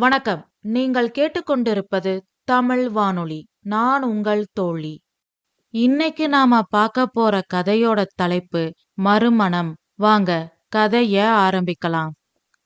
வணக்கம். நீங்கள் கேட்டுக்கொண்டிருப்பது தமிழ் வானொலி. நான் உங்கள் தோழி. இன்னைக்கு நாம பார்க்க போற கதையோட தலைப்பு மறுமணம். வாங்க கதைய ஆரம்பிக்கலாம்.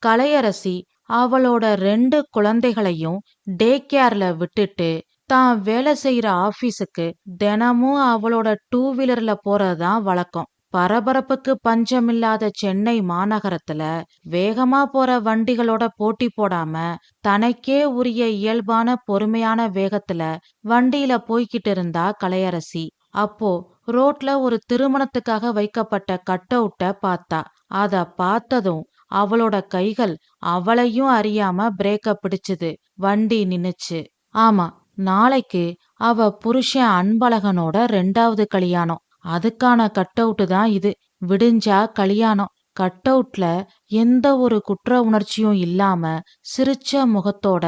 கலையரசி அவளோட ரெண்டு குழந்தைகளையும் டே கேர்ல விட்டுட்டு தான் வேலை செய்யற ஆபீஸுக்கு தினமும் அவளோட டூ வீலர்ல போறதுதான் வழக்கம். பரபரப்புக்கு பஞ்சமில்லாத சென்னை மாநகரத்துல வேகமா போற வண்டிகளோட போட்டி போடாம தனக்கே உரிய இயல்பான பொறுமையான வேகத்துல வண்டியில போய்கிட்டு இருந்தா கலையரசி. அப்போ ரோட்ல ஒரு திருமணத்துக்காக வைக்கப்பட்ட கட் அவுட்ட பார்த்தா. அத பார்த்ததும் அவளோட கைகள் அவளையும் அறியாம பிரேக்க பிடிச்சுது. வண்டி நின்னுச்சு. ஆமா நாளைக்கு அவ புருஷன் அன்பழகனோட ரெண்டாவது கல்யாணம். அதுக்கான கட் அவுட்டு தான் இது. விடிஞ்சா கல்யாணம். கட் அவுட்ல எந்த ஒரு குற்ற உணர்ச்சியும் இல்லாம சிரிச்ச முகத்தோட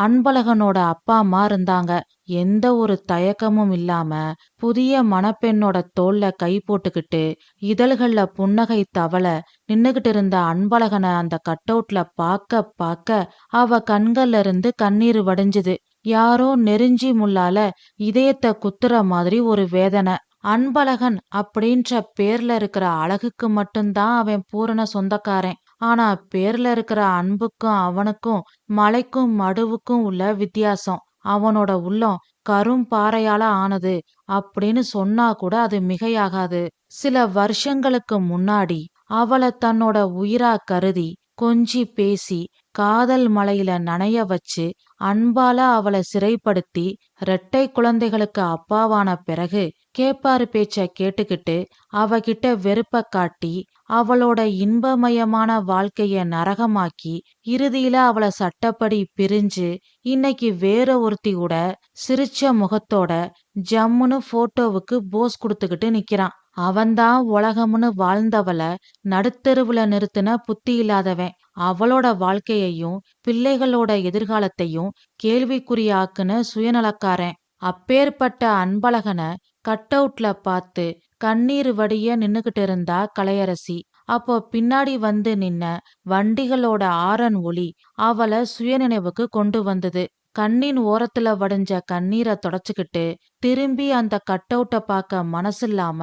அன்பழகனோட அப்பா அம்மா இருந்தாங்க. எந்த ஒரு தயக்கமும் இல்லாம புதிய மணப்பெண்ணோட தோல்ல கை போட்டுக்கிட்டு இதழ்கள்ல புன்னகை தவள நின்னுகிட்டு இருந்த அன்பழகனை அந்த கட் அவுட்ல பாக்க பாக்க அவ கண்கள்ல இருந்து கண்ணீர் வடிஞ்சுது. யாரோ நெருஞ்சி முள்ளால இதயத்தை குத்துற மாதிரி ஒரு வேதனை. அன்பழகன் அப்படின்ற பேர்ல இருக்கிற அழகுக்கு மட்டும்தான் அவன் பூரண சொந்தக்காரன். ஆனா பேர்ல இருக்கிற அன்புக்கும் அவனுக்கும் மலைக்கும் மடுவுக்கும் உள்ள வித்தியாசம். அவனோட உள்ளம் கரும் பாறையால ஆனது அப்படின்னு சொன்னா கூட அது மிகையாகாது. சில வருஷங்களுக்கு முன்னாடி அவளை தன்னோட உயிரா கருதி கொஞ்சி பேசி காதல் மலையில நனைய வச்சு அன்பால அவளை சிறைப்படுத்தி ரெட்டை குழந்தைகளுக்கு அப்பாவான பிறகு கேப்பாரு பேச்ச கேட்டுக்கிட்டு அவகிட்ட வெறுப்ப காட்டி அவளோட இன்பமயமான வாழ்க்கைய நரகமாக்கி இறுதியில அவளை சட்டப்படி பிரிஞ்சு இன்னைக்கு வேற ஒருத்தி கூட சிரிச்ச முகத்தோட ஜம்முன்னு போட்டோவுக்கு போஸ் கொடுத்துக்கிட்டு நிக்கிறான். அவன்தான் உலகம்னு வாழ்ந்தவள நடுத்தெருவுல நிறுத்தின புத்தி இல்லாதவன். அவளோட வாழ்க்கையையும் பிள்ளைகளோட எதிர்காலத்தையும் கேள்விக்குறியாக்குன சுயநலக்காரன். அப்பேற்பட்ட அன்பழகனை கட் அவுட்ல பார்த்து கண்ணீர் வடிய நின்னுகிட்டு இருந்தா கலையரசி. அப்போ பின்னாடி வந்து நின்ன வண்டிகளோட ஆரன் ஒளி அவளை சுயநினைவுக்கு கொண்டு வந்தது. கண்ணின் ஓரத்துல வடிஞ்ச கண்ணீரை தொடச்சுக்கிட்டு திரும்பி அந்த கட் அவுட்டை பார்க்க மனசில்லாம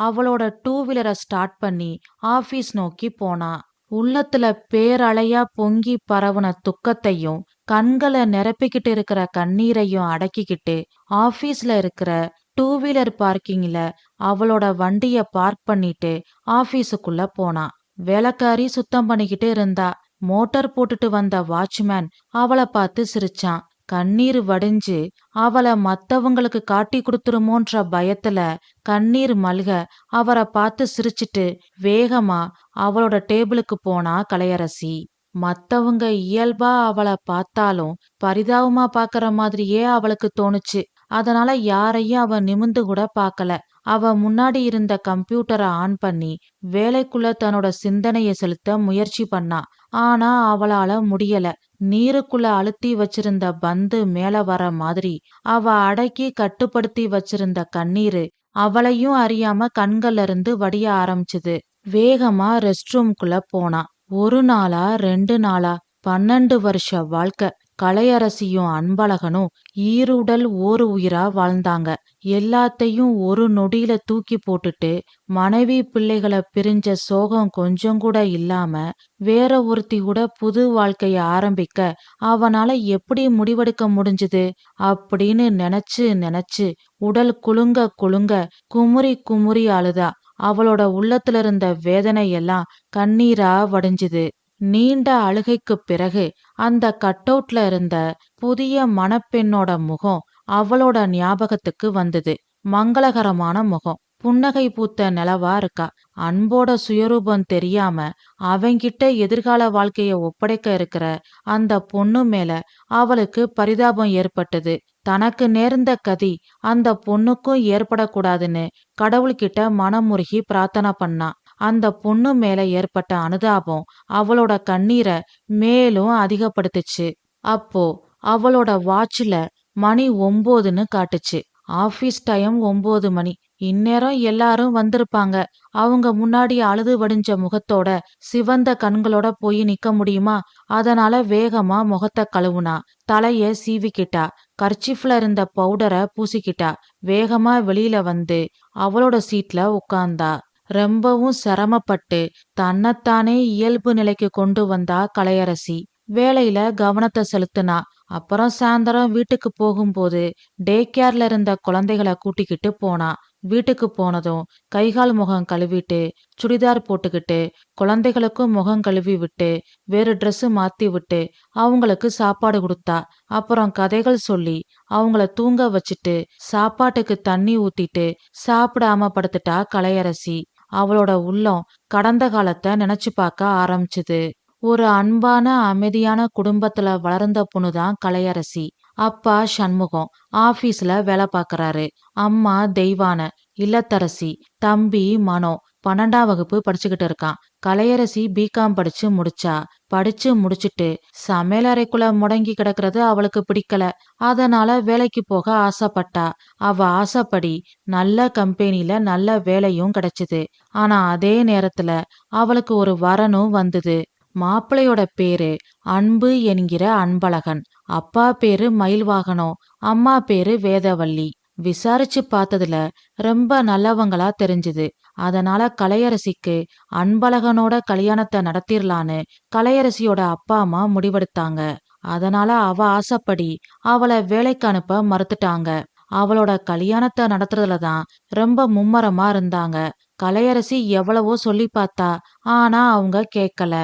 அவளோட டூ வீலரை ஸ்டார்ட் பண்ணி ஆபீஸ் நோக்கி போனா. உள்ளத்துல பேரலையா பொங்கி பரவுன துக்கத்தையும் கண்களை நிரப்பிக்கிட்டு இருக்கிற கண்ணீரையும் அடக்கிக்கிட்டு ஆபீஸ்ல இருக்கிற டூ வீலர் பார்க்கிங்ல அவளோட வண்டிய பார்க் பண்ணிட்டு ஆபீஸுக்குள்ள போனா. வேலைக்காரி சுத்தம் பண்ணிக்கிட்டு இருந்தா. மோட்டார் போட்டுட்டு வந்த வாட்ச்மேன் அவளை பார்த்து சிரிச்சான். கண்ணீர் வடிஞ்சு அவளை மத்தவங்களுக்கு காட்டி கொடுத்துருமோன்ற பயத்துல கண்ணீர் மல்க அவரை பார்த்து சிரிச்சிட்டு வேகமா அவளோட டேபிளுக்கு போனா கலையரசி. மத்தவங்க இயல்பா அவளை பார்த்தாலும் பரிதாபமா பாக்குற மாதிரியே அவளுக்கு தோணுச்சு. அதனால யாரையும் அவ நிமிந்து கூட பார்க்கல. அவ முன்னாடி இருந்த கம்ப்யூட்டரை ஆன் பண்ணி வேலைக்குள்ள தன்னோட சிந்தனைய செலுத்த முயற்சி பண்ணா. ஆனா அவளால முடியல. நீருக்குள்ள அழுத்தி வச்சிருந்த பந்து மேல வர மாதிரி அவ அடக்கி கட்டுப்படுத்தி வச்சிருந்த கண்ணீரு அவளையும் அறியாம கண்கள்ல இருந்து வடிய ஆரம்பிச்சது. வேகமா ரெஸ்ட் ரூம்குள்ள போனா. ஒரு நாளா ரெண்டு நாளா பன்னெண்டு வருஷ வாழ்க்கை கலையரசியும் அன்பழகனும் ஈருடல் ஓர் உயிரா வாழ்ந்தாங்க. எல்லாத்தையும் ஒரு நொடியில தூக்கி போட்டுட்டு மனைவி பிள்ளைகளை பிரிஞ்ச சோகம் கொஞ்சம் கூட இல்லாம வேற ஒருத்தி கூட புது வாழ்க்கைய ஆரம்பிக்க அவனால எப்படி முடிவெடுக்க முடிஞ்சது அப்படின்னு நினைச்சு நினைச்சு உடல் குலுங்க குலுங்க குமுறி குமுறி அழுதா. அவளோட உள்ளத்துல இருந்த வேதனை எல்லாம் கண்ணீரா வடிஞ்சுது. நீண்ட அழுகைக்குப் பிறகு அந்த கட்டவுட்ல இருந்த புதிய மணப்பெண்ணோட முகம் அவளோட ஞாபகத்துக்கு வந்தது. மங்களகரமான முகம். புன்னகை பூத்த நிலவா இருக்கா. அன்போட சுயரூபம் தெரியாம அவங்கிட்ட எதிர்கால வாழ்க்கைய ஒப்படைக்க இருக்கிற அந்த பொண்ணு மேல அவளுக்கு பரிதாபம் ஏற்பட்டது. தனக்கு நேர்ந்த கதி அந்த பொண்ணுக்கும் ஏற்படக்கூடாதுன்னு கடவுள்கிட்ட மனமுருகி பிரார்த்தனை பண்ணா. அந்த பொண்ணு மேல ஏற்பட்ட அனுதாபம் அவளோட கண்ணீரை மேலும் அதிகப்படுத்துச்சு. அப்போ அவளோட வாட்ச்ல மணி ஒம்போதுன்னு காட்டுச்சு. ஆபீஸ் டைம் ஒன்பது மணி. இந்நேரம் எல்லாரும் வந்திருப்பாங்க. அவங்க முன்னாடி அழுது வடிஞ்ச முகத்தோட சிவந்த கண்களோட போய் நிக்க முடியுமா? அதனால வேகமா முகத்தை கழுவுனா தலைய சீவிக்கிட்டா கர்ச்சிஃப்ல இருந்த பவுடரை பூசிக்கிட்டா வேகமா வெளியில வந்து அவளோட சீட்ல உட்கார்ந்தா ரொம்பவும் சிரமப்பட்டு தன்னைத்தானே இயல்பு நிலைக்கு கொண்டு வந்தா கலையரசி. வேலையில கவனத்தை செலுத்தினா அப்புறம் சாயந்தரம் வீட்டுக்கு போகும்போது டே கேர்ல இருந்த குழந்தைகளை கூட்டிக்கிட்டு போனா வீட்டுக்கு போனதும் கைகால் முகம் கழுவிட்டு சுடிதார் போட்டுக்கிட்டு குழந்தைகளுக்கும் முகம் கழுவி விட்டு வேறு ட்ரெஸ்ஸு மாத்தி விட்டு அவங்களுக்கு சாப்பாடு கொடுத்தா அப்புறம் கதைகள் சொல்லி அவங்கள தூங்க வச்சுட்டு சாப்பாட்டுக்கு தண்ணி ஊத்திட்டு சாப்பிடாம படுத்துட்டா கலையரசி. அவளோட உள்ளம் கடந்த காலத்தை நினைச்சு பார்க்க ஆரம்பிச்சுது. ஒரு அன்பான அமைதியான குடும்பத்துல வளர்ந்த பொண்ணுதான் கலையரசி. அப்பா சண்முகம் ஆபீஸ்ல வேலை பார்க்கறாரு. அம்மா தெய்வான இல்லத்தரசி தம்பி மனோ பன்னெண்டாம் வகுப்பு படிச்சுக்கிட்டு இருக்கான். கலையரசி பிகாம் படிச்சு முடிச்சா. படிச்சு முடிச்சிட்டு சமையலறைக்குள்ள முடங்கி கிடக்கிறது அவளுக்கு பிடிக்கல. அதனால வேலைக்கு போக ஆசைப்பட்டா. அவ ஆசைப்படி நல்ல கம்பெனில நல்ல வேலையும் கிடைச்சது. ஆனா அதே நேரத்துல அவளுக்கு ஒரு வரனும் வந்தது. மாப்பிள்ளையோட பேரு அன்பு என்கிற அன்பழகன். அப்பா பேரு மயில்வாகனம் அம்மா பேரு வேதவள்ளி விசாரிச்சு பார்த்ததுல ரொம்ப நல்லவங்களா தெரிஞ்சுது. அதனால கலையரசிக்கு அன்பழகனோட கல்யாணத்தை நடத்திரலான்னு கலையரசியோட அப்பா அம்மா முடிவெடுத்தாங்க. அதனால அவ ஆசைப்படி அவளை வேலைக்கு அனுப்ப மறுத்துட்டாங்க. அவளோட கல்யாணத்தை நடத்துறதுல தான் ரொம்ப மும்மரமா இருந்தாங்க. கலையரசி எவ்வளவோ சொல்லி பார்த்தா ஆனா அவங்க கேட்கல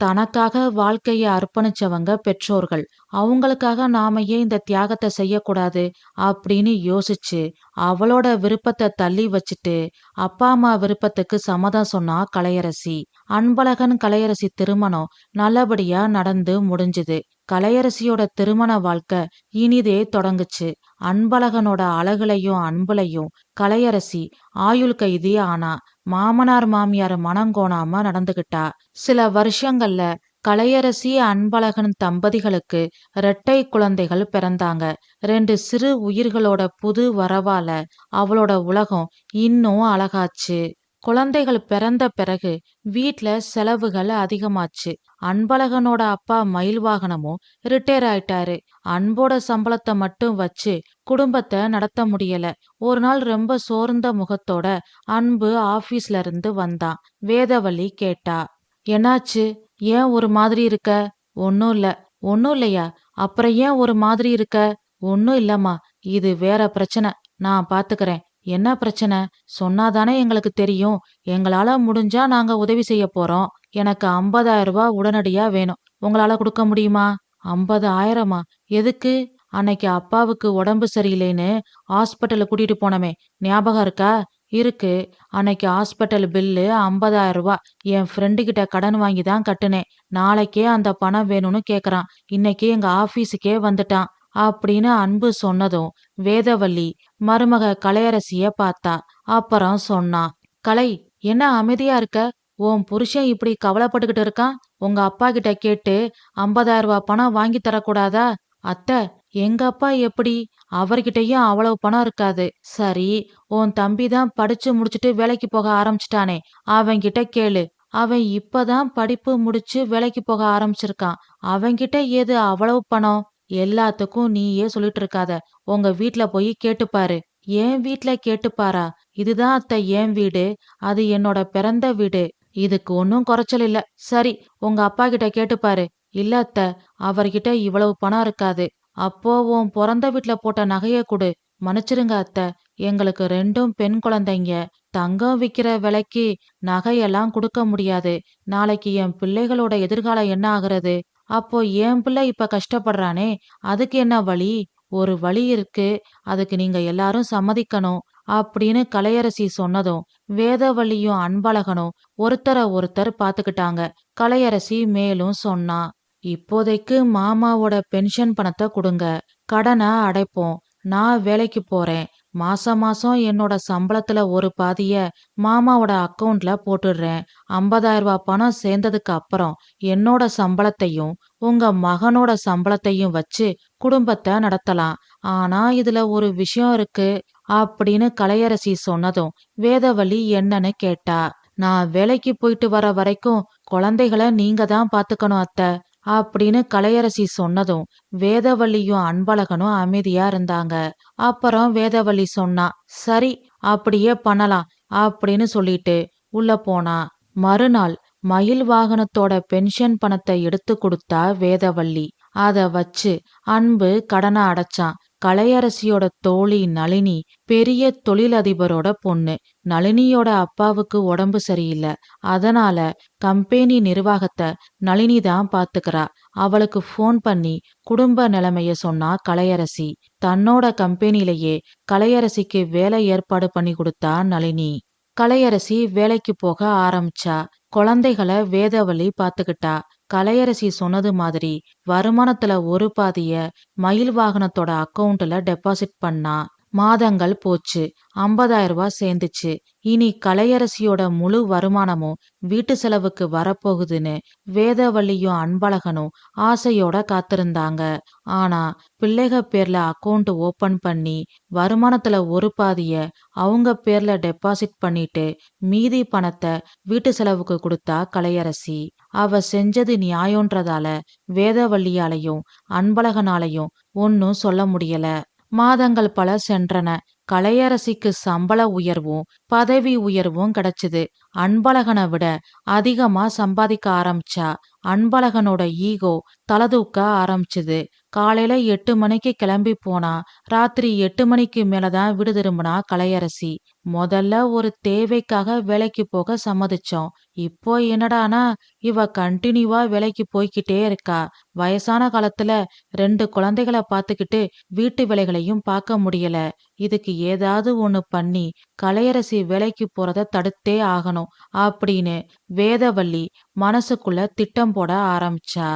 தனக்காக வாழ்க்கைய அர்ப்பணிச்சவங்க பெற்றோர்கள். அவங்களுக்காக நாம ஏன் இந்த தியாகத்தை செய்யக்கூடாது? அப்படின்னு யோசிச்சு அவளோட விருப்பத்தை தள்ளி வச்சுட்டு அப்பா அம்மா விருப்பத்துக்கு சம்மதம் சொன்னா கலையரசி. அன்பழகன் கலையரசி திருமணம் நல்லபடியா நடந்து முடிஞ்சுது. கலையரசியோட திருமண வாழ்க்கை இனிதே தொடங்குச்சு. அன்பழகனோட அழகுலையும் அன்புலையும் கலையரசி ஆயுள் கைதி ஆனா மாமனார் மாமியார் மனங்கோணாம நடந்துகிட்டா. சில வருஷங்கள்ல கலையரசி அன்பழகன் தம்பதிகளுக்கு இரட்டை குழந்தைகள் பிறந்தாங்க. ரெண்டு சிறு உயிர்களோட புது வரவால அவளோட உலகம் இன்னும் அழகாச்சு. குழந்தைகள் பிறந்த பிறகு வீட்ல செலவுகள் அதிகமாச்சு. அன்பழகனோட அப்பா மயில் வாகனமும் ரிட்டையர் ஆயிட்டாரு. அன்போட சம்பளத்தை மட்டும் வச்சு குடும்பத்தை நடத்த முடியல. ஒரு நாள் ரொம்ப சோர்ந்த முகத்தோட அன்பு ஆபீஸ்ல இருந்து வந்தான். வேதவள்ளி கேட்டா என்னாச்சு? ஏன் ஒரு மாதிரி இருக்க? ஒன்னும் இல்ல. ஒன்னும் இல்லையா? அப்புறம் ஏன் ஒரு மாதிரி இருக்க? ஒன்னும் இல்லம்மா. இது வேற பிரச்சனை. நான் பாத்துக்கிறேன். என்ன பிரச்சனை? சொன்னாதானே எங்களுக்கு தெரியும். எங்களால முடிஞ்சா நாங்க உதவி செய்ய போறோம். எனக்கு ஐம்பதாயிரம் ரூபாய் உடனடியா வேணும். உங்களால கொடுக்க முடியுமா? ஐம்பது ஆயிரமா எதுக்கு? அன்னைக்கு அப்பாவுக்கு உடம்பு சரியில்லைன்னு ஹாஸ்பிட்டலு கூட்டிட்டு போனமே. ஞாபகம் இருக்கா? இருக்கு. அன்னைக்கு ஹாஸ்பிட்டல் பில்லு ஐம்பதாயிரம் ரூபாய். என் ஃப்ரெண்டு கிட்ட கடன் வாங்கி தான் கட்டுனேன். நாளைக்கே அந்த பணம் வேணும்னு கேக்குறான். இன்னைக்கு எங்க ஆபீஸுக்கே வந்துட்டான். அப்படின்னு அன்பு சொன்னதும் வேதவள்ளி மருமக கலையரசிய பார்த்தா. அப்புறம் சொன்னா கலை என்ன அமைதியா இருக்க? உன் புருஷன் இப்படி கவலைப்பட்டுக்கிட்டு இருக்கான்? உங்க அப்பா கிட்ட கேட்டு ஐம்பதாயிரம் ரூபாய் பணம் வாங்கி தரக்கூடாதா? அத்தை எங்க அப்பா எப்படி? அவர்கிட்டயும் அவ்வளவு பணம் இருக்காது. சரி உன் தம்பி தான் படிச்சு முடிச்சுட்டு வேலைக்கு போக ஆரம்பிச்சிட்டானே. அவன்கிட்ட கேளு. அவன் இப்பதான் படிப்பு முடிச்சு வேலைக்கு போக ஆரம்பிச்சிருக்கான். அவன்கிட்ட ஏது அவ்வளவு பணம்? எல்லாத்துக்கும் நீயே சொல்லிட்டு இருக்காத உங்க வீட்ல போய் கேட்டுப்பாரு. என் வீட்ல கேட்டுப்பாரா? இதுதான் அத்தை என் வீடு. அது என்னோட பிறந்த வீடு. இதுக்கு ஒன்னும் குறைச்சல் இல்ல. சரி உங்க அப்பா கிட்ட கேட்டுப்பாரு. இல்ல அத்தை அவர்கிட்ட இவ்வளவு பணம் இருக்காது. அப்போ உன் பிறந்த வீட்ல போட்ட நகைய கொடு. மன்னிச்சிருங்க அத்தை. எங்களுக்கு ரெண்டும் பெண் குழந்தைங்க. தங்கம் விக்கிற விலைக்கு நகையெல்லாம் கொடுக்க முடியாது. நாளைக்கு என் பிள்ளைகளோட எதிர்காலம் என்ன ஆகுறது? அப்போ என் பிள்ளை இப்ப கஷ்டப்படுறானே அதுக்கு என்ன வழி? ஒரு வழி இருக்கு அதுக்கு நீங்க எல்லாரும் சம்மதிக்கணும் அப்படின்னு கலையரசி சொன்னதும் வேதவள்ளியும் அன்பழகனும் ஒருத்தர ஒருத்தர் பாத்துக்கிட்டாங்க. கலையரசி மேலும் சொன்னா இப்போதைக்கு மாமாவோட பென்ஷன் பணத்தை கொடுங்க கடனை அடைப்போம் நான் வேலைக்கு போறேன் மாசம் மாசம் என்னோட சம்பளத்துல ஒரு பாதிய மாமாவோட அக்கவுண்ட்ல போட்டுடுறேன். ஐம்பதாயிரம் ரூபாய் பணம் சேர்ந்ததுக்கு அப்புறம் என்னோட சம்பளத்தையும் உங்க மகனோட சம்பளத்தையும் வச்சு குடும்பத்தை நடத்தலாம். ஆனா இதுல ஒரு விஷயம் இருக்கு அப்படின்னு கலையரசி சொன்னதும் வேதவழி என்னன்னு கேட்டா நான் வேலைக்கு போயிட்டு வர வரைக்கும் குழந்தைகளை நீங்க தான் பாத்துக்கணும் அத்தை. அப்படின்னு கலையரசி சொன்னதும் வேதவள்ளியும் அன்பழகனும் அமைதியா இருந்தாங்க. அப்புறம் வேதவள்ளி சொன்னா சரி அப்படியே பண்ணலாம் அப்படின்னு சொல்லிட்டு உள்ள போனா. மறுநாள் மயில் வாகனத்தோட பென்ஷன் பணத்தை எடுத்து கொடுத்தா வேதவள்ளி. அத வச்சு அன்பு கடனை அடைச்சான். கலையரசியோட தோழி நளினி பெரிய தொழிலதிபரோட பொண்ணு. நளினியோட அப்பாவுக்கு உடம்பு சரியில்லை. அதனால கம்பெனி நிர்வாகத்தை நளினி தான் பாத்துக்கிறா. அவளுக்கு ஃபோன் பண்ணி குடும்ப நிலைமைய சொன்னா கலையரசி. தன்னோட கம்பெனிலேயே கலையரசிக்கு வேலை ஏற்பாடு பண்ணி கொடுத்தா நளினி. கலையரசி வேலைக்கு போக ஆரம்பிச்சா. குழந்தைகளை வேதவழி பாத்துக்கிட்டா. கலையரசி சொன்னது மாதிரி வருமானத்துல ஒரு பாதிய மயில் வாகனத்தோட அக்கவுண்ட்ல டெபாசிட் பண்ணா மாதங்கள் போச்சு. ஐம்பதாயிரம் ரூபாய் சேர்ந்துச்சு. இனி கலையரசியோட முழு வருமானமும் வீட்டு செலவுக்கு வரப்போகுதுன்னு வேதவள்ளியும் அன்பழகனும் ஆசையோட காத்திருந்தாங்க. ஆனா பிள்ளைக பேர்ல அக்கௌண்ட் ஓபன் பண்ணி வருமானத்துல ஒரு பாதிய அவங்க பேர்ல டெபாசிட் பண்ணிட்டு மீதி பணத்தை வீட்டு செலவுக்கு கொடுத்தா கலையரசி. அவ செஞ்சது நியாயம்ன்றதால வேதவள்ளியாலையும் அன்பழகனாலையும் ஒன்னும் சொல்ல முடியல. மாதங்கள் பல சென்றன. கலையரசிக்கு சம்பள உயர்வும் பதவி உயர்வும் கிடைச்சது. அன்பழகனை விட அதிகமா சம்பாதிக்க ஆரம்பிச்சா அன்பழகனோட ஈகோ தலதூக்க ஆரம்பிச்சது. காலையில எட்டு மணிக்கு கிளம்பி போனா ராத்திரி எட்டு மணிக்கு மேலதான் வீடு திரும்பினா கலையரசி. முதல்ல ஒரு தேவைக்காக வேலைக்கு போக சம்மதிச்சோம். இப்போ என்னடானா இவ கண்டினியூவா வேலைக்கு போய்கிட்டே இருக்கா. வயசான காலத்துல ரெண்டு குழந்தைகளை பாத்துக்கிட்டு வீட்டு வேலைகளையும் பார்க்க முடியல. இதுக்கு ஏதாவது ஒண்ணு பண்ணி கலையரசி வேலைக்கு போறத தடுத்தே ஆகணும் அப்படின்னு வேதவள்ளி மனசுக்குள்ள திட்டம் போட ஆரம்பிச்சா.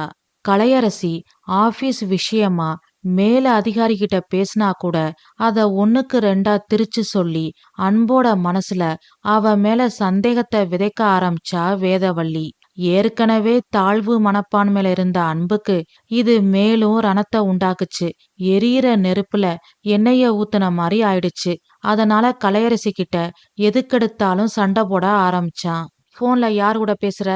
கலையரசி ஆபீஸ் விஷயமா? மேல அதிகாரி கிட்ட பேசினா கூட அத ஒண்ணுக்கு ரெண்டா திரிச்சு சொல்லி அன்போட மனசுல அவ மேல சந்தேகத்தை விதைக்க ஆரம்பிச்சா வேதவள்ளி ஏற்கனவே தாழ்வு மனப்பான்மையில இருந்த அன்புக்கு இது மேலும் ரணத்தை உண்டாக்குச்சு. எரியிற நெருப்புல எண்ணெய ஊத்துன மாதிரி ஆயிடுச்சு. அதனால கலையரசி கிட்ட எதுக்கெடுத்தாலும் சண்டை போட ஆரம்பிச்சான். போன்ல யார் கூட பேசுற?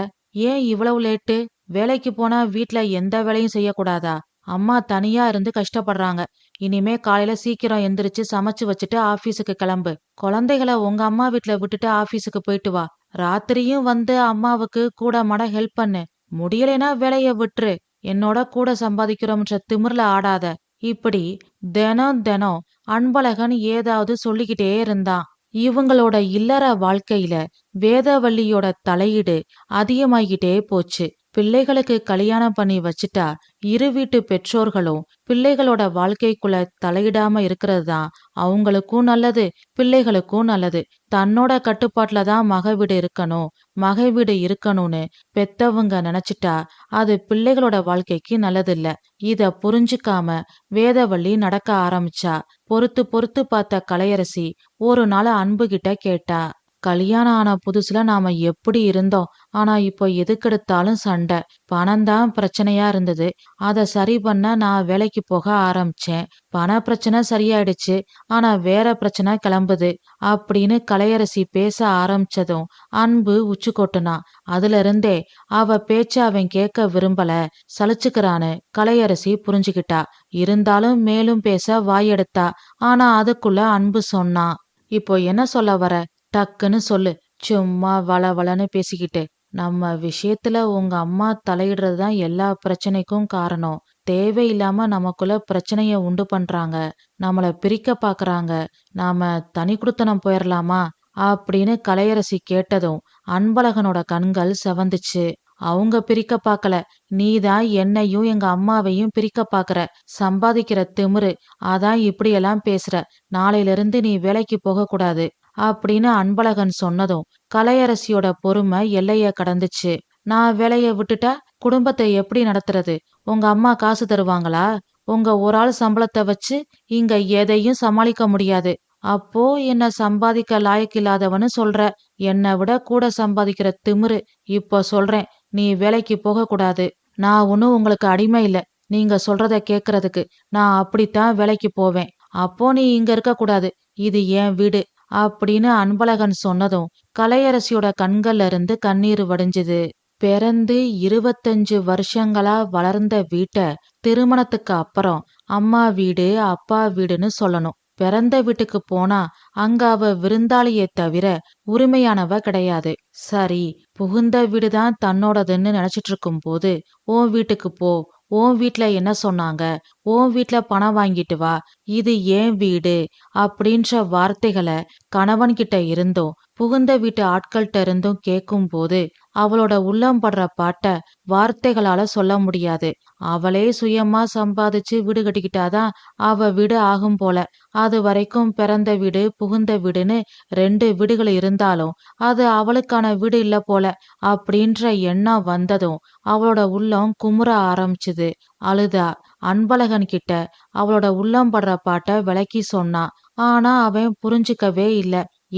ஏன் இவ்வளவு லேட்டு? வேலைக்கு போனா வீட்ல எந்த வேலையும் செய்யக்கூடாதா? அம்மா தனியா இருந்து கஷ்டப்படுறாங்க. இனிமே காலையில சீக்கிரம் எந்திரிச்சு சமைச்சு வச்சுட்டு ஆபீஸுக்கு கிளம்பு. குழந்தைகளை உங்க அம்மா வீட்ல விட்டுட்டு ஆபீஸுக்கு போயிட்டு வா. ராத்திரியும் வந்து அம்மாவுக்கு கூட மட ஹெல்ப் பண்ணு. முடியலைனா வேலைய விட்டுரு. என்னோட கூட சம்பாதிக்கிறோம்ன்ற திமிர்ல ஆடாத. இப்படி தினம் தினம் அன்பழகன் ஏதாவது சொல்லிக்கிட்டே இருந்தான் இவங்களோட இல்லற வாழ்க்கையில வேதவள்ளியோட தலையீடு அதிகமாகிட்டே போச்சு. பிள்ளைகளுக்கு கல்யாணம் பண்ணி வச்சுட்டா இரு வீட்டு பெற்றோர்களும் பிள்ளைகளோட வாழ்க்கைக்குள்ள தலையிடாம இருக்கிறது தான் அவங்களுக்கும் நல்லது பிள்ளைகளுக்கும் நல்லது. தன்னோட கட்டுப்பாட்டுல தான் மக வீடு இருக்கணும் மகை வீடு இருக்கணும்னு பெத்தவங்க நினைச்சிட்டா அது பிள்ளைகளோட வாழ்க்கைக்கு நல்லதில்ல. இத புரிஞ்சுக்காம வேதவள்ளி நடக்க ஆரம்பிச்சா பொறுத்து பொறுத்து பார்த்த கலையரசி ஒரு நாள் அன்புகிட்ட கேட்டா கல்யாணம் ஆன புதுசுல நாம எப்படி இருந்தோம்? ஆனா இப்போ எதுக்கெடுத்தாலும் சண்டை. பணம்தான் பிரச்சனையா இருந்தது. அத சரி பண்ண நான் வேலைக்கு போக ஆரம்பிச்சேன். பண பிரச்சனை சரியாயிடுச்சு. ஆனா வேற பிரச்சனை கிளம்புது அப்படின்னு கலையரசி பேச ஆரம்பிச்சதும் அன்பு உச்சு கொட்டுனா அதுல இருந்தே அவ பேச்ச அவன் கேட்க விரும்பல. சலிச்சுக்கிறான்னு கலையரசி புரிஞ்சுக்கிட்டா இருந்தாலும் மேலும் பேச வாயெடுத்தா. ஆனா அதுக்குள்ள அன்பு சொன்னான். இப்போ என்ன சொல்ல வர? டக்குன்னு சொல்லு. சும்மா வள வளன்னு பேசிக்கிட்டு. நம்ம விஷயத்துல உங்க அம்மா தலையிடுறது தான் எல்லா பிரச்சனைக்கும் காரணம். தேவையில்லாம நமக்குள்ள பிரச்சனைய உண்டு பண்றாங்க. நம்மள பிரிக்க பாக்குறாங்க. நாம தனி குடுத்தனம் போயிடலாமா அப்படின்னு கலையரசி கேட்டதும் அன்பழகனோட கண்கள் செவந்துச்சு. அவங்க பிரிக்க பாக்கல. நீதான் என்னையும் எங்க அம்மாவையும் பிரிக்க பாக்குற. சம்பாதிக்கிற திமிரு. அதான் இப்படியெல்லாம் பேசுற. நாளையிலிருந்து நீ வேலைக்கு போக கூடாது அப்படின்னு அன்பழகன் சொன்னதும் கலையரசியோட பொறுமை எல்லைய கடந்துச்சு. நான் வேலைய விட்டுட்டா குடும்பத்தை எப்படி நடத்துறது? உங்க அம்மா காசு தருவாங்களா? உங்க ஒரு ஆள் சம்பளத்தை வச்சு இங்க எதையும் சமாளிக்க முடியாது. அப்போ என்ன சம்பாதிக்க லாயக்கில்லாதவன்னு சொல்ற. என்னை விட கூட சம்பாதிக்கிற திமிரு. இப்போ சொல்றேன் நீ வேலைக்கு போக கூடாது. நான் ஒன்னும் உங்களுக்கு அடிமை இல்ல. நீங்க சொல்றத கேக்குறதுக்கு நான் அப்படித்தான் வேலைக்கு போவேன். அப்போ நீ இங்க இருக்க கூடாது. இது என் வீடு. அப்படின்னு அன்பழகன் சொன்னதும் கலையரசியோட கண்கள்ல இருந்து கண்ணீர் வடிஞ்சது. பிறந்து இருபத்தஞ்சு வருஷங்களா வளர்ந்த வீட்டை திருமணத்துக்கு அப்புறம் அம்மா வீடு அப்பா வீடுன்னு சொல்லணும். பிறந்த வீட்டுக்கு போனா அங்க அவ விருந்தாளியே தவிர உரிமையானவ கிடையாது. சரி புகுந்த வீடுதான் தன்னோடதுன்னு நினைச்சிட்டு இருக்கும் போது உன் வீட்டுக்கு போ உன் வீட்ல என்ன சொன்னாங்க? உன் வீட்ல பணம் வாங்கிட்டு வா. இது ஏன் வீடு? அப்படின்ற வார்த்தைகளை கணவன்கிட்ட இருந்தும் புகுந்த வீட்டு ஆட்கள்கிட்ட இருந்தும் கேட்கும் போது அவளோட உள்ளம் படுற பாட்ட வார்த்தைகளால சொல்ல முடியாது. அவளே சுயமா சம்பாதிச்சு வீடு கட்டிக்கிட்டாதான் அவ வீடு ஆகும் போல. அது வரைக்கும் பிறந்த வீடு புகுந்த வீடுன்னு ரெண்டு வீடுகள் இருந்தாலும் அது அவளுக்கான வீடு இல்ல போல அப்படின்ற எண்ணம் வந்ததும் அவளோட உள்ளம் குமுற ஆரம்பிச்சுது. அழுதா அன்பழகன் கிட்ட அவளோட உள்ளம் படுற பாட்ட விளக்கி சொன்னா ஆனா அவன் புரிஞ்சுக்கவே இல்ல.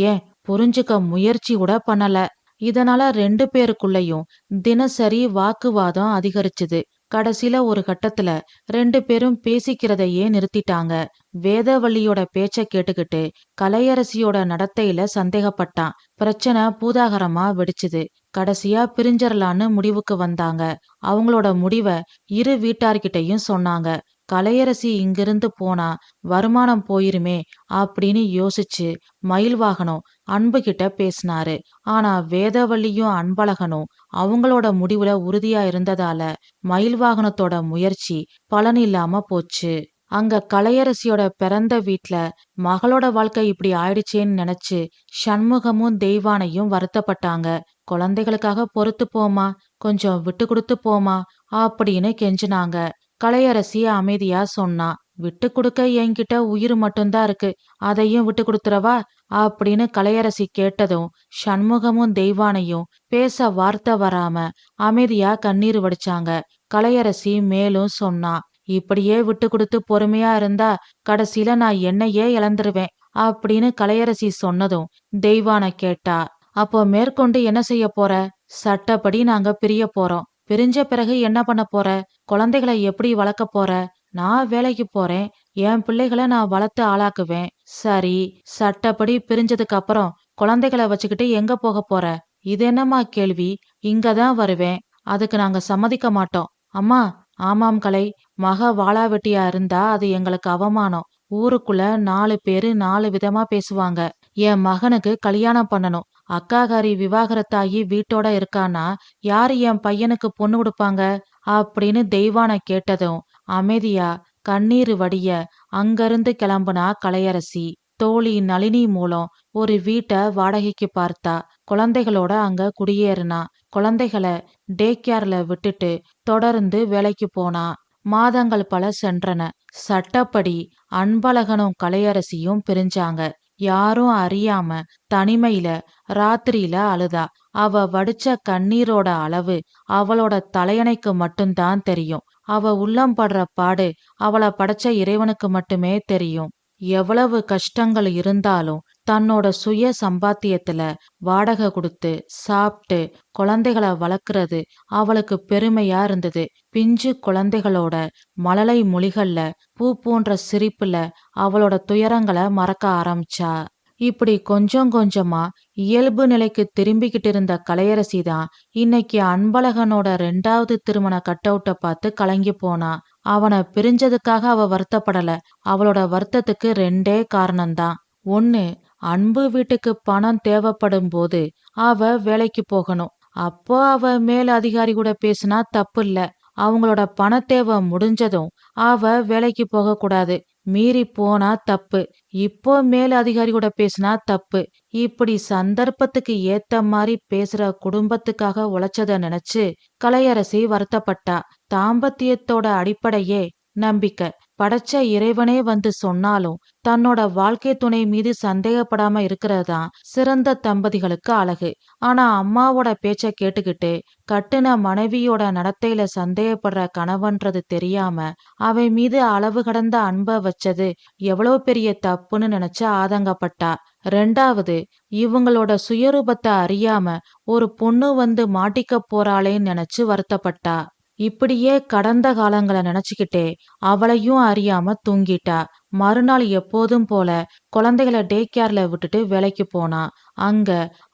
ஏன்? புரிஞ்சுக்க முயற்சி கூட பண்ணல. இதனால ரெண்டு பேருக்குள்ளயும் தினசரி வாக்குவாதம் அதிகரிச்சுது. கடைசியில ஒரு கட்டத்துல ரெண்டு பேரும் பேசிக்கிறதையே நிறுத்திட்டாங்க. வேதவள்ளியோட பேச்ச கேட்டுக்கிட்டு கலையரசியோட நடத்தையில சந்தேகப்பட்டான். பிரச்சனை பூதாகரமா வெடிச்சுது. கடைசியா பிரிஞ்சிடலான்னு முடிவுக்கு வந்தாங்க. அவங்களோட முடிவை இரு வீட்டார்கிட்டையும் சொன்னாங்க. கலையரசி இங்கிருந்து போனா வருமானம் போயிருமே அப்படின்னு யோசிச்சு மயில் வாகனம் அன்பு கிட்ட பேசினாரு. ஆனா வேதவள்ளியும் அன்பழகனும் அவங்களோட முடிவுல உறுதியா இருந்ததால மயில் வாகனத்தோட முயற்சி பலன் இல்லாம போச்சு. அங்க கலையரசியோட பிறந்த வீட்ல மகளோட வாழ்க்கை இப்படி ஆயிடுச்சேன்னு நினைச்சு சண்முகமும் தெய்வானையும் வருத்தப்பட்டாங்க. குழந்தைகளுக்காக பொறுத்து போமா கொஞ்சம் விட்டு கொடுத்து போமா அப்படின்னு கெஞ்சினாங்க. கலையரசி அமைதியா சொன்னா விட்டு கொடுக்க என்கிட்ட உயிர் மட்டும்தான் இருக்கு அதையும் விட்டு கொடுத்துறவா அப்படின்னு கலையரசி கேட்டதும் சண்முகமும் தெய்வானையும் பேச வார்த்தை வராம அமைதியா கண்ணீர் வடிச்சாங்க. கலையரசி மேலும் சொன்னா இப்படியே விட்டு கொடுத்து பொறுமையா இருந்தா கடைசியில நான் என்னையே இழந்துருவேன் அப்படின்னு கலையரசி சொன்னதும் தெய்வான கேட்டா அப்போ மேற்கொண்டு என்ன செய்ய போற? சட்டப்படி நாங்க பிரிய போறோம். பிரிஞ்ச பிறகு என்ன பண்ண போற? குழந்தைகளை எப்படி வளர்க்க போற? நான் வேலைக்கு போறேன். என் பிள்ளைகளை நான் வளர்த்து ஆளாக்குவேன். சரி. சட்டப்படி பிரிஞ்சதுக்கு அப்புறம் குழந்தைகளை வச்சுக்கிட்டு எங்க போக போற? இது என்னம்மா கேள்வி? இங்கதான் வருவேன். அதுக்கு நாங்க சம்மதிக்க மாட்டோம். அம்மா ஆமாம் கலை. மக வாளாவெட்டியா இருந்தா அது எங்களுக்கு அவமானம். ஊருக்குள்ள நாலு பேரு நாலு விதமா பேசுவாங்க. என் மகனுக்கு கல்யாணம் பண்ணணும். அக்காகாரி விவாகரத்தாகி வீட்டோட இருக்கானா? யாரு என் பையனுக்கு பொண்ணு கொடுப்பாங்க? அப்படின்னு தெய்வான கேட்டதும் அமைதியா கண்ணீர் வடிய அங்கிருந்து கிளம்புனா கலையரசி. தோழி நளினி மூலம் ஒரு வீட்டை வாடகைக்கு பார்த்தா குழந்தைகளோட அங்க குடியேறினா குழந்தைகளை டே கேர்ல விட்டுட்டு தொடர்ந்து வேலைக்கு போனா மாதங்கள் பல சென்றன. சட்டப்படி அன்பழகனும் கலையரசியும் பிரிஞ்சாங்க. யாரும் அறியாம தனிமையில ராத்திரியில அழுதா. அவ வடிச்ச கண்ணீரோட அளவு அவளோட தலையணைக்கு மட்டும்தான் தெரியும். அவ உள்ளம் படுற பாடு அவளை படைச்ச இறைவனுக்கு மட்டுமே தெரியும். எவ்வளவு கஷ்டங்கள் இருந்தாலும் தன்னோட சுய சம்பாத்தியத்துல வாடகை கொடுத்து சாப்பிட்டு குழந்தைகளை வளர்க்கறது அவளுக்கு பெருமையா இருந்தது. பிஞ்சு குழந்தைகளோட மழலை மொழிகள்ல பூ போன்ற சிரிப்புல அவளோட துயரங்களை மறக்க ஆரம்பிச்சா. இப்படி கொஞ்சம் கொஞ்சமா இயல்பு நிலைக்கு திரும்பிக்கிட்டு இருந்த கலையரசி தான் இன்னைக்கு அன்பழகனோட ரெண்டாவது திருமண கட்டவுட்ட பார்த்து கலங்கி போனா. அவனை பிரிஞ்சதுக்காக அவ வருத்தப்படல. அவளோட வருத்தத்துக்கு ரெண்டே காரணம்தான். ஒன்னு அன்பு வீட்டுக்கு பணம் தேவைப்படும் போது அவ வேலைக்கு போகணும். அப்போ அவ மேல் அதிகாரி கூட பேசினா தப்பு இல்ல அவங்களோட பண தேவை முடிஞ்சதும் அவ வேலைக்கு போக கூடாது மீறி போனா தப்பு. இப்போ மேல் அதிகாரி கூட பேசினா தப்பு. இப்படி சந்தர்ப்பத்துக்கு ஏத்த மாதிரி பேசுற குடும்பத்துக்காக உழைச்சத நினைச்சு கலையரசி வருத்தப்பட்டா. தாம்பத்தியத்தோட அடிப்படையே நம்பிக்கை. படைச்ச இறைவனே வந்து சொன்னாலும் தன்னோட வாழ்க்கை துணை மீது சந்தேகப்படாம இருக்கிறதான் சிறந்த தம்பதிகளுக்கு அழகு. ஆனா அம்மாவோட பேச்ச கேட்டுக்கிட்டு கட்டுன மனைவியோட நடத்தையில சந்தேகப்படுற கணவன்றது தெரியாம அவன் மீது அளவு கடந்த அன்ப வச்சது எவ்வளவு பெரிய தப்புன்னு நினைச்சு ஆதங்கப்பட்டா. ரெண்டாவது இவங்களோட சுயரூபத்தை அறியாம ஒரு பொண்ணு வந்து மாட்டிக்க போறாளேன்னு நினைச்சு வருத்தப்பட்டா. இப்படியே கடந்த காலங்களை நினைச்சுக்கிட்டே அவளையும் அறியாம தூங்கிட்டா. மறுநாள் எப்போதும் போல குழந்தைகளை டே கேர்ல விட்டுட்டு வேலைக்கு போனா. அங்க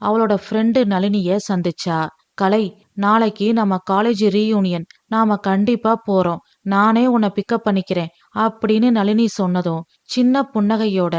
அவளோட ஃப்ரெண்டு நளினிய சந்திச்சா. கலை நாளைக்கு நம்ம காலேஜ் ரீயூனியன் நாம கண்டிப்பா போறோம். நானே உன்னை பிக்கப் பண்ணிக்கிறேன் அப்படின்னு நளினி சொன்னதும் சின்ன புன்னகையோட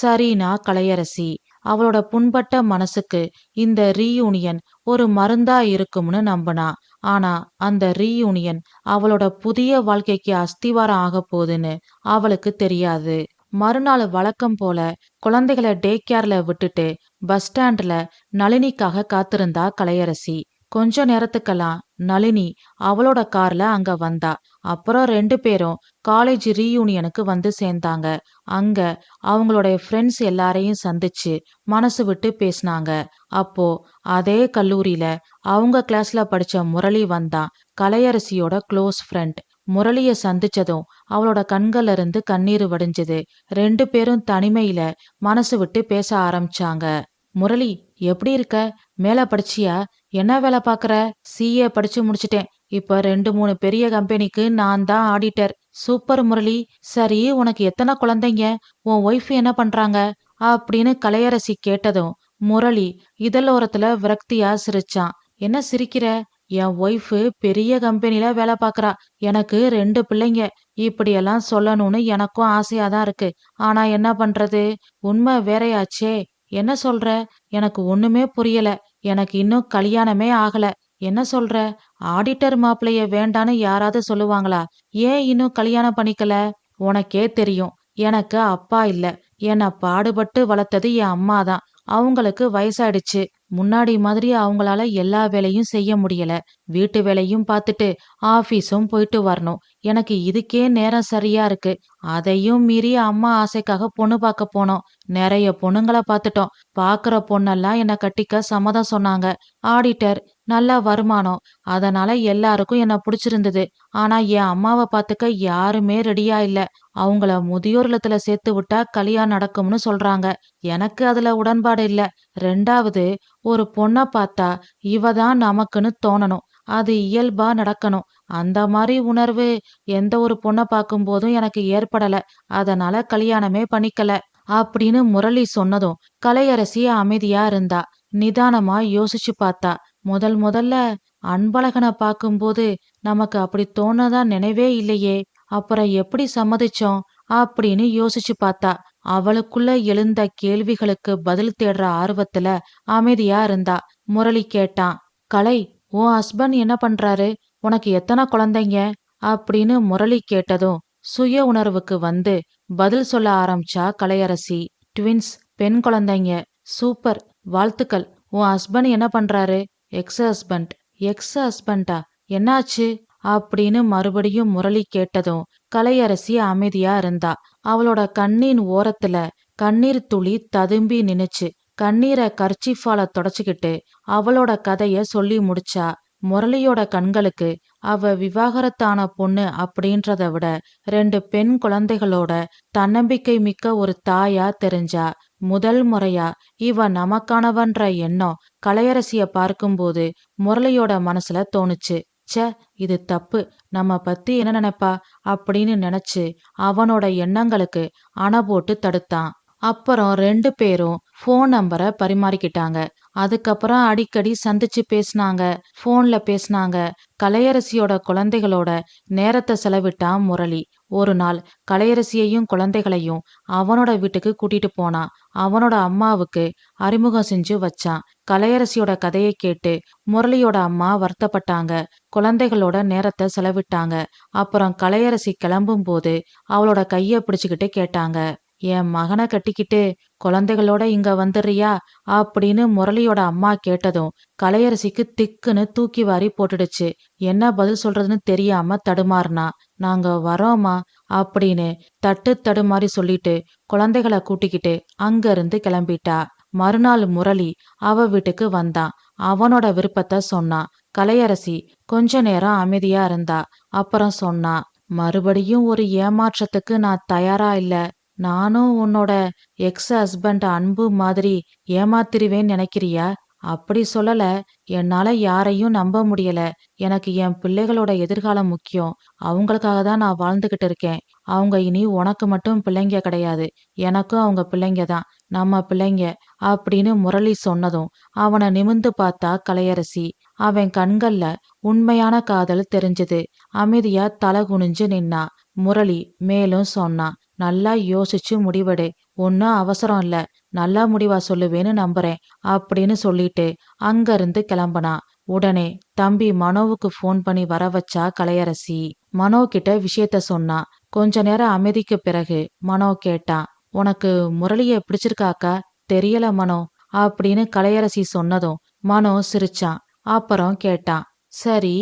சரினா கலையரசி. அவளோட புண்பட்ட மனசுக்கு இந்த ரீயூனியன் ஒரு மருந்தா இருக்கும்னு நம்பினா. ஆனா அந்த ரீயூனியன் அவளோட புதிய வாழ்க்கைக்கு அஸ்திவாரம் ஆக போகுதுன்னு அவளுக்கு தெரியாது. மறுநாள் வழக்கம் போல குழந்தைகளை டே கேர்ல விட்டுட்டு பஸ் ஸ்டாண்ட்ல நளினிக்காக காத்திருந்தா கலையரசி. கொஞ்ச நேரத்துக்கெல்லாம் நளினி அவளோட கார்ல அங்க வந்தா. அப்புறம் ரெண்டு பேரும் காலேஜ் ரீயூனியனுக்கு வந்து சேர்ந்தாங்க. அங்க அவங்களுடைய ஃப்ரெண்ட்ஸ் எல்லாரையும் சந்திச்சு மனசு விட்டு பேசினாங்க. அப்போ அதே கல்லூரியில அவங்க கிளாஸ்ல படிச்ச முரளி வந்தான் கலையரசியோட க்ளோஸ் ஃப்ரெண்ட் முரளிய சந்திச்சதும் அவளோட கண்கள்ல இருந்து கண்ணீர் வடிஞ்சது. ரெண்டு பேரும் தனிமையில மனசு விட்டு பேச ஆரம்பிச்சாங்க. முரளி எப்படி இருக்க? மேல படிச்சியா? என்ன வேலை பாக்குற சிஏ படிச்சு முடிச்சிட்டேன். இப்ப ரெண்டு மூணு பெரிய கம்பெனிக்கு நான் தான் ஆடிட்டர் சூப்பர் முரளி. சரி உனக்கு எத்தனை குழந்தைங்க? உன் ஒய்ஃப் என்ன பண்றாங்க? அப்படின்னு கலையரசி கேட்டதும் முரளி இதழோரத்துல விரக்தியா சிரிச்சான். என்ன சிரிக்கிற? என் ஒய்ஃபு பெரிய கம்பெனில வேலை பார்க்கறா. எனக்கு ரெண்டு பிள்ளைங்க. இப்படியெல்லாம் சொல்லணும்னு எனக்கும் ஆசையா தான் இருக்கு. ஆனா என்ன பண்றது? உண்மை வேறையாச்சே. என்ன சொல்ற? எனக்கு ஒண்ணுமே புரியல. எனக்கு இன்னும் கல்யாணமே ஆகல. என்ன சொல்ற? ஆடிட்டர் மாப்பிளைய வேண்டான்னு யாராவது சொல்லுவாங்களா? ஏன் இன்னும் கல்யாணம் பண்ணிக்கல? உனக்கே தெரியும். எனக்கு அப்பா இல்ல. என்னை பாடுபட்டு வளர்த்தது என் அம்மா தான் அவங்களுக்கு வயசாயிடுச்சு. முன்னாடி மாதிரி அவங்களால எல்லா வேலையும் செய்ய முடியல. வீட்டு வேலையும் பார்த்துட்டு ஆபீஸும் போயிட்டு வரணும். எனக்கு இதுக்கே நேரம் சரியா இருக்கு. அதையும் மீறி அம்மா ஆசைக்காக பொண்ணு பார்க்க போனோம். நிறைய பொண்ணுங்களை பார்த்துட்டோம். பாக்குற பொண்ணெல்லாம் என்ன கட்டிக்க சம்மதம் சொன்னாங்க. ஆடிட்டர் நல்ல வருமானம். அதனால எல்லாருக்கும் என்ன பிடிச்சிருந்தது. ஆனா என் அம்மாவை பார்த்துக்க யாருமே ரெடியா இல்ல. அவங்கள முதியோர் இல்லத்துல சேர்த்து விட்டா கல்யாணம் நடக்கும்னு சொல்றாங்க. எனக்கு அதுல உடன்பாடு இல்ல. ரெண்டாவது ஒரு பொண்ண பார்த்தா இவ தான் நமக்குன்னு தோணணும். அது இயல்பா நடக்கணும். அந்த மாதிரி உணர்வு எந்த ஒரு பொண்ணை பார்க்கும் போதும் எனக்கு ஏற்படல. அதனால கல்யாணமே பண்ணிக்கல. அப்படின்னு முரளி சொன்னதும் கலையரசி அமைதியா இருந்தா நிதானமா யோசிச்சு பார்த்தா முதல் முதல்ல அன்பழகனை பார்க்கும்போது நமக்கு அப்படி தோணதா நினைவே இல்லையே. அப்புறம் எப்படி சம்மதிச்சோம் அப்படின்னு யோசிச்சு பார்த்தா அவளுக்குள்ள எழுந்த கேள்விகளுக்கு பதில் தேடுற ஆர்வத்துல அமைதியா இருந்தா. முரளி கேட்டான் கலை உன் ஹஸ்பண்ட் என்ன பண்றாரு? உனக்கு எத்தனை குழந்தைங்க? அப்படின்னு முரளி கேட்டதும் சுய உணர்வுக்கு வந்து பதில் சொல்ல ஆரம்பிச்சா கலையரசி ட்வின்ஸ் பெண் குழந்தைங்க சூப்பர் வாழ்த்துக்கள். உன் ஹஸ்பண்ட் என்ன பண்றாரு? எக்ஸ் ஹஸ்பண்ட் எக்ஸ் ஹஸ்பண்டா என்னாச்சு? அப்படின்னு மறுபடியும் முரளி கேட்டதும் கலையரசி அமைதியா இருந்தா. அவளோட கண்ணின் ஓரத்துல கண்ணீர் துளி ததும்பி நின்னுச்சு. கண்ணீரை கர்ச்சிஃபால தொடச்சுக்கிட்டு அவளோட கதைய சொல்லி முடிச்சா. முரளியோட கண்களுக்கு அவ விவாகரத்தான பொண்ணு அப்படின்றத விட ரெண்டு பெண் குழந்தைகளோட தன்னம்பிக்கை மிக்க ஒரு தாயா தெரிஞ்சா. முதல் முறையா இவ நமக்கானவன்ற எண்ணம் கலையரசிய பார்க்கும்போது முரளியோட மனசுல தோணுச்சு. ச்ச இது தப்பு. நம்ம பத்தி என்ன நினைப்பா? அப்படின்னு நினைச்சு அவனோட எண்ணங்களுக்கு அணை போட்டு தடுத்தான். அப்புறம் ரெண்டு பேரும் ஃபோன் நம்பரை பரிமாறிக்கிட்டாங்க. அதுக்கப்புறம் அடிக்கடி சந்திச்சு பேசினாங்க. ஃபோன்ல பேசினாங்க. கலையரசியோட குழந்தைகளோட நேரத்தை செலவிட்டான் முரளி. ஒரு நாள் கலையரசியையும் குழந்தைகளையும் அவனோட வீட்டுக்கு கூட்டிட்டு போனான் அவனோட அம்மாவுக்கு அறிமுகம் செஞ்சு வச்சான். கலையரசியோட கதையை கேட்டு முரளியோட அம்மா வருத்தப்பட்டாங்க. குழந்தைகளோட நேரத்தை செலவிட்டாங்க. அப்புறம் கலையரசி கிளம்பும் போது அவளோட கைய பிடிச்சுக்கிட்டு கேட்டாங்க. என் மகனை கட்டிக்கிட்டு குழந்தைகளோட இங்க வந்துடுறியா? அப்படின்னு முரளியோட அம்மா கேட்டதும் கலையரசிக்கு திக்குன்னு தூக்கி வாரி போட்டுடுச்சு. என்ன பதில் சொல்றதுன்னு தெரியாம தடுமாறினா நாங்க வரோமா அப்படின்னு தட்டு தடுமாறி சொல்லிட்டு குழந்தைகளை கூட்டிக்கிட்டு அங்க இருந்து கிளம்பிட்டா. மறுநாள் முரளி அவ வீட்டுக்கு வந்தான் அவனோட விருப்பத்தை சொன்னான் கலையரசி கொஞ்ச நேரம் அமைதியா இருந்தா. அப்புறம் சொன்னா மறுபடியும் ஒரு ஏமாற்றத்துக்கு நான் தயாரா இல்ல. நானும் உன்னோட எக்ஸ் ஹஸ்பண்ட் அன்பு மாதிரி ஏமாத்திருவேன்னு நினைக்கிறியா? அப்படி சொல்லல. என்னால யாரையும் நம்ப முடியல. எனக்கு என் பிள்ளைகளோட எதிர்காலம் முக்கியம். அவங்களுக்காக தான் நான் வாழ்ந்துகிட்டு இருக்கேன். அவங்க இனி உனக்கு மட்டும் பிள்ளைங்க கிடையாது. எனக்கும் அவங்க பிள்ளைங்க தான். நம்ம பிள்ளைங்க அப்படின்னு முரளி சொன்னதும் அவனை நிமிந்து பார்த்தா கலையரசி அவன் கண்கள்ல உண்மையான காதல் தெரிஞ்சது. அமைதியா தலை குனிஞ்சு நின்னா. முரளி மேலும் சொன்னான் நல்லா யோசிச்சு முடிவெடு. ஒன்னும் அவசரம் இல்ல. நல்லா முடிவா சொல்லுவேன்னு நம்புறேன் அப்படின்னு சொல்லிட்டு அங்கிருந்து கிளம்பனா. உடனே தம்பி மனோவுக்கு ஃபோன் பண்ணி வர வச்சா கலையரசி. மனோ கிட்ட விஷயத்த சொன்னா. கொஞ்ச நேரம் அமைதிக்கு பிறகு மனோ கேட்டான் உனக்கு முரளிய பிடிச்சிருக்காக்கா தெரியல மனோ அப்படின்னு கலையரசி சொன்னதும் மனோ சிரிச்சான் அப்புறம் கேட்டான் சரி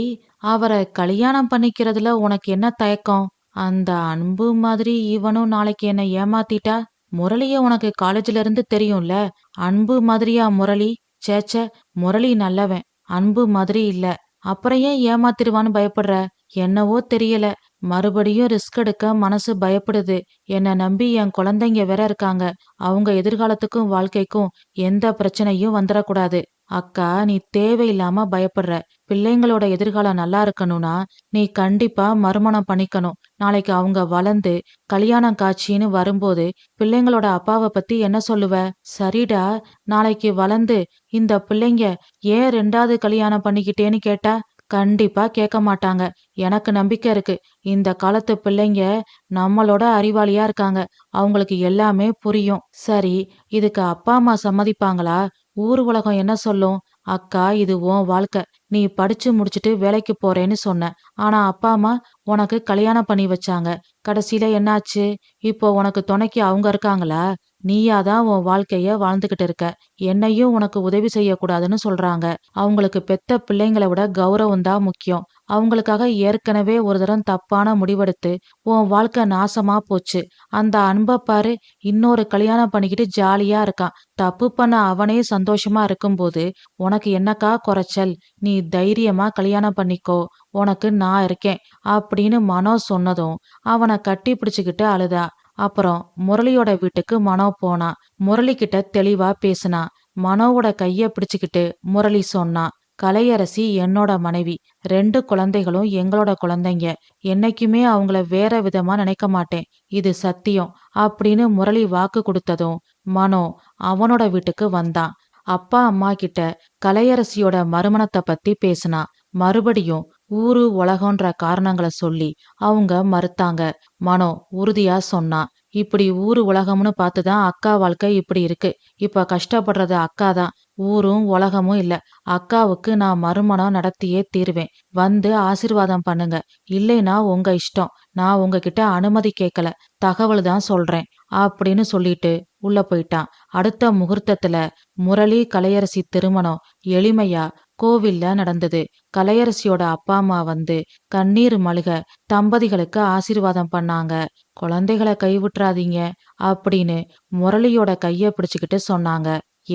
அவரை கல்யாணம் பண்ணிக்கிறதுல உனக்கு என்ன தயக்கம்? அந்த அன்பு மாதிரி இவனும் நாளைக்கு என்ன ஏமாத்திட்டா? முரளிய உனக்கு காலேஜ்ல இருந்து தெரியும்ல. அன்பு மாதிரியா முரளி? சேச்ச முரளி நல்லவன். அன்பு மாதிரி இல்ல. அப்புறம் ஏன் ஏமாத்திருவான்னு பயப்படுற? என்னவோ தெரியல. மறுபடியும் ரிஸ்க் எடுக்க மனசு பயப்படுது. என்ன நம்பி என் குழந்தைங்க வேற இருக்காங்க. அவங்க எதிர்காலத்துக்கும் வாழ்க்கைக்கும் எந்த பிரச்சனையும் வந்துடக்கூடாது. அக்கா நீ தேவையில்லாம பயப்படுற. பிள்ளைங்களோட எதிர்காலம் நல்லா இருக்கணும்னா நீ கண்டிப்பா மறுமணம் பண்ணிக்கணும். நாளைக்கு அவங்க வளர்ந்து கல்யாணம் காட்சின்னு வரும்போது பிள்ளைங்களோட அப்பாவை பத்தி என்ன சொல்லுவ? சரிடா நாளைக்கு வளர்ந்து இந்த பிள்ளைங்க ஏன் ரெண்டாவது கல்யாணம் பண்ணிக்கிட்டேன்னு கேட்டா கண்டிப்பா கேட்க மாட்டாங்க. எனக்கு நம்பிக்கை இருக்கு. இந்த காலத்து பிள்ளைங்க நம்மளோட அறிவாளியா இருக்காங்க. அவங்களுக்கு எல்லாமே புரியும். சரி இதுக்கு அப்பா அம்மா சம்மதிப்பாங்களா? ஊர் உலகம் என்ன சொல்லும்? அக்கா இது உன் வாழ்க்கை. நீ படிச்சு முடிச்சுட்டு வேலைக்கு போறேன்னு சொன்ன. ஆனா அப்பா அம்மா உனக்கு கல்யாணம் பண்ணி வச்சாங்க. கடைசியில என்னாச்சு? இப்போ உனக்கு துணைக்கு அவங்க இருக்காங்களா? நீயாதான் உன் வாழ்க்கைய வாழ்ந்துகிட்டு இருக்க. என்னையும் உனக்கு உதவி செய்யக்கூடாதுன்னு சொல்றாங்க. அவங்களுக்கு பெத்த பிள்ளைங்களை விட கௌரவம் தான் முக்கியம். அவங்களுக்காக ஏற்கனவே ஒரு தரம் தப்பான முடிவெடுத்து உன் வாழ்க்கை நாசமா போச்சு. அந்த அன்பை பாரு இன்னொரு கல்யாணம் பண்ணிக்கிட்டு ஜாலியா இருக்கான். தப்பு பண்ண அவனே சந்தோஷமா இருக்கும்போது உனக்கு என்னக்கா குறைச்சல்? நீ தைரியமா கல்யாணம் பண்ணிக்கோ. உனக்கு நான் இருக்கேன். அப்படின்னு மனோ சொன்னதும் அவனை கட்டி பிடிச்சுக்கிட்டு அழுதா. அப்புறம் முரளியோட வீட்டுக்கு மனோ போனா. முரளி கிட்ட தெளிவா பேசினா. மனோவோட கைய பிடிச்சுக்கிட்டு முரளி சொன்னான் கலையரசி என்னோட மனைவி. ரெண்டு குழந்தைகளும் எங்களோட குழந்தைங்க. என்னைக்குமே அவங்கள வேற விதமா நினைக்க மாட்டேன். இது சத்தியம் அப்படின்னு முரளி வாக்கு கொடுத்ததும் மனோ அவனோட வீட்டுக்கு வந்தான் அப்பா அம்மா கிட்ட கலையரசியோட மறுமணத்தை பத்தி பேசினா. மறுபடியும் ஊரு உலகன்ற காரணங்களை சொல்லி அவங்க மறுத்தாங்க. மனோ உறுதியா சொன்னான் இப்படி ஊரு உலகம்னு பார்த்துதான் அக்கா வாழ்க்கை இப்படி இருக்கு. இப்ப கஷ்டப்படுறது அக்கா தான் ஊரும் உலகமும் இல்ல. அக்காவுக்கு நான் மறுமணம் நடத்தியே தீருவேன். வந்து ஆசிர்வாதம் பண்ணுங்க. இல்லைனா உங்க இஷ்டம். நான் உங்ககிட்ட அனுமதி கேட்கல தகவல் தான் சொல்றேன். அப்படின்னு சொல்லிட்டு உள்ள போயிட்டான். அடுத்த முகூர்த்தத்துல முரளி கலையரசி திருமணம். எளிமையா கோவில்ல நடந்தது. கலையரசியோட அப்பா அம்மா வந்து கண்ணீர் மழுக தம்பதிகளுக்கு ஆசீர்வாதம் பண்ணாங்க. குழந்தைகளை கைவிட்டுறாதீங்க அப்படின்னு முரளியோட கைய பிடிச்சுக்கிட்டு சொன்னாங்க.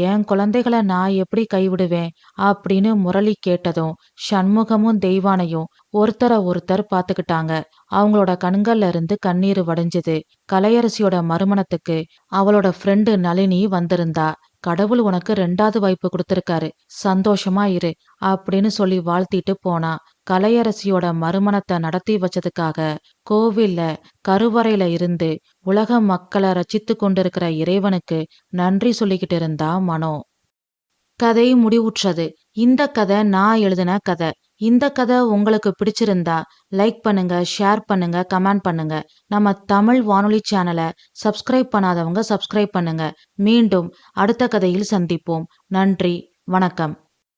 என் குழந்தைகளை நான் எப்படி கைவிடுவேன்? அப்படின்னு முரளி கேட்டதும் சண்முகமும் தெய்வானையும் ஒருத்தர ஒருத்தர் பாத்துக்கிட்டாங்க அவங்களோட கண்கள்ல இருந்து கண்ணீர் வடிஞ்சது. கலையரசியோட மறுமணத்துக்கு அவளோட ஃப்ரெண்டு நளினி வந்திருந்தா. கடவுள் உனக்கு ரெண்டாவது வாய்ப்பு கொடுத்துருக்காரு. சந்தோஷமா இரு அப்படின்னு சொல்லி வாழ்த்திட்டு போனா கலையரசியோட மறுமணத்தை நடத்தி வச்சதுக்காக கோவில்ல கருவறையில இருந்து உலக மக்களை ரச்சித்து கொண்டிருக்கிற இறைவனுக்கு நன்றி சொல்லிக்கிட்டு இருந்தா மனோ. கதை முடிவுற்றது. இந்த கதை நான் எழுதின கதை. இந்த கதை உங்களுக்கு பிடிச்சிருந்தா லைக் பண்ணுங்க ஷேர் பண்ணுங்க கமெண்ட் பண்ணுங்க. நம்ம தமிழ் வானொலி சேனலை சப்ஸ்கிரைப் பண்ணாதவங்க சப்ஸ்கிரைப் பண்ணுங்க. மீண்டும் அடுத்த கதையில் சந்திப்போம். நன்றி வணக்கம்.